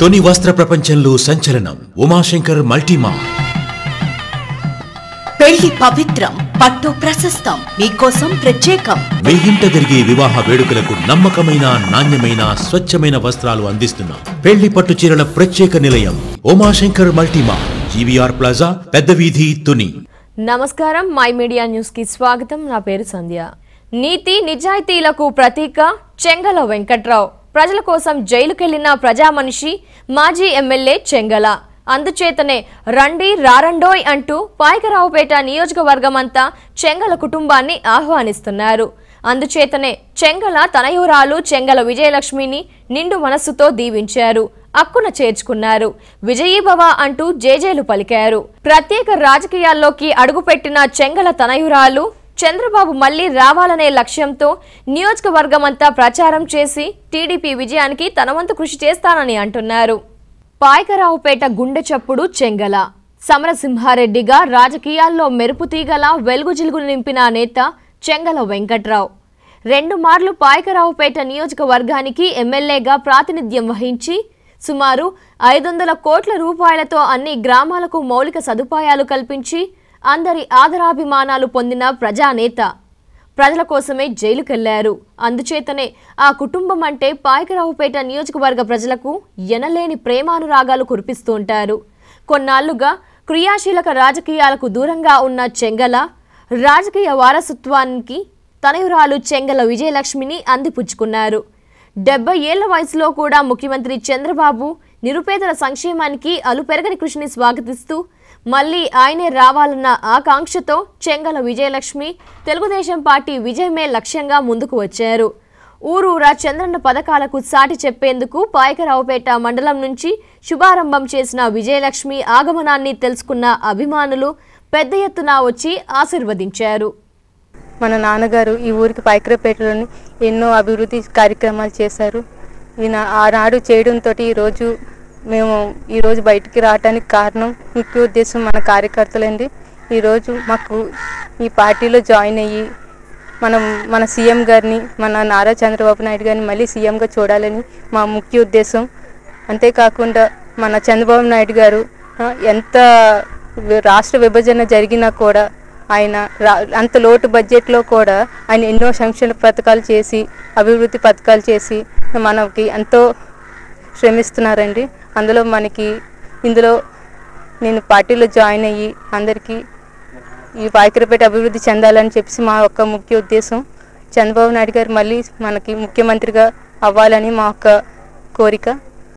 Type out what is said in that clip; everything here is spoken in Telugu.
తొని వస్త్ర ప్రపంచంలో సంచలనం. ఉమాశంకర్ మల్టీమా. పెళ్ళి పవిత్రం పట్టు ప్రశస్తం మీకోసం ప్రత్యేకం. మీ ఇంట జరిగే వివాహ వేడుకలకు నమ్మకమైన నాణ్యమైన స్వచ్ఛమైన వస్త్రాలు అందిస్తున్నాం పెళ్ళి పట్టు చీరల ప్రత్యేక నిలయం ఉమాశంకర్ మల్టీమా. జీవీఆర్ ప్లాజా పెద్ద వీధి తుని. నమస్కారం మై మీడియా న్యూస్కి స్వాగతం. నా పేరు సంధ్య. నీతి నిజాయితీలకు ప్రతీక చెంగల వెంకట్రావు. ప్రజల కోసం జైలుకెళ్ళిన ప్రజామనిషి మాజీ ఎమ్మెల్యే చెంగల అందుచేతనే రండి రారండోయ్ అంటూ పాయకరావుపేట నియోజకవర్గం అంతా చెంగల కుటుంబాన్ని ఆహ్వానిస్తున్నారు. అందుచేతనే చెంగల తనయురాలు చెంగల విజయలక్ష్మిని నిండు మనస్సుతో దీవించారు. అక్కున చేర్చుకున్నారు. విజయీభవ అంటూ జేజేలు పలికారు. ప్రత్యేక రాజకీయాల్లోకి అడుగుపెట్టిన చెంగల తనయురాలు చంద్రబాబు మళ్ళీ రావాలనే లక్ష్యంతో నియోజకవర్గమంతా ప్రచారం చేసి టీడీపీ విజయానికి తనవంతు కృషి చేస్తానని అంటున్నారు. పాయకరావుపేట గుండె చప్పుడు చెంగల సమరసింహారెడ్డిగా రాజకీయాల్లో మెరుపు తీగల వెలుగు జిలుగులు నింపిన నేత చెంగల వెంకట్రావు. రెండు మార్లు పాయకరావుపేట నియోజకవర్గానికి ఎమ్మెల్యేగా ప్రాతినిధ్యం వహించి సుమారు ఐదు వందల కోట్ల రూపాయలతో అన్ని గ్రామాలకు మౌలిక సదుపాయాలు కల్పించి అందరి ఆదరాభిమానాలు పొందిన ప్రజానేత. ప్రజల కోసమే జైలుకెళ్ళారు. అందుచేతనే ఆ కుటుంబం అంటే పాయకరావుపేట నియోజకవర్గ ప్రజలకు ఎనలేని ప్రేమానురాగాలు కురిపిస్తూ ఉంటారు. కొన్నాళ్ళుగా క్రియాశీలక రాజకీయాలకు దూరంగా ఉన్న చెంగల రాజకీయ వారసత్వానికి తనయురాలు చెంగల విజయలక్ష్మిని అందిపుచ్చుకున్నారు. డెబ్బై ఏళ్ళ వయసులో కూడా ముఖ్యమంత్రి చంద్రబాబు నిరుపేదల సంక్షేమానికి అలుపెరగని కృషిని స్వాగతిస్తూ మళ్ళీ ఆయనే రావాలన్న ఆకాంక్షతో చెంగల విజయలక్ష్మి తెలుగుదేశం పార్టీ విజయమే లక్ష్యంగా ముందుకు వచ్చారు. ఊరూరా చంద్రన్న పథకాలకు సాటి చెప్పేందుకు పాయకరావుపేట మండలం నుంచి శుభారంభం చేసిన విజయలక్ష్మి ఆగమనాన్ని తెలుసుకున్న అభిమానులు పెద్ద ఎత్తున వచ్చి ఆశీర్వదించారు. మన నాన్నగారు ఈ ఊరికి పాయకరపేటలోని ఎన్నో అభివృద్ధి కార్యక్రమాలు చేశారు. ఈయన ఆనాడు చేయడంతో ఈరోజు మేము ఈరోజు బయటికి రావడానికి కారణం ముఖ్య ఉద్దేశం మన కార్యకర్తలండి. ఈరోజు మాకు ఈ పార్టీలో జాయిన్ అయ్యి మనం మన సీఎం గారిని మన నారా చంద్రబాబు నాయుడు గారిని మళ్ళీ సీఎంగా చూడాలని మా ముఖ్య ఉద్దేశం. అంతేకాకుండా మన చంద్రబాబు నాయుడు గారు ఎంత రాష్ట్ర విభజన జరిగినా కూడా ఆయన అంత లోటు బడ్జెట్లో కూడా ఆయన ఎన్నో సంక్షేమ పథకాలు చేసి అభివృద్ధి పథకాలు చేసి మనకి ఎంతో శ్రమిస్తున్నారండి. అందులో మనకి ఇందులో నేను పార్టీలో జాయిన్ అయ్యి అందరికీ ఈ పాయకరపేట అభివృద్ధి చెందాలని చెప్పేసి మా యొక్క ముఖ్య ఉద్దేశం. చంద్రబాబు నాయుడు గారు మళ్ళీ మనకి ముఖ్యమంత్రిగా అవ్వాలని మా యొక్క కోరిక.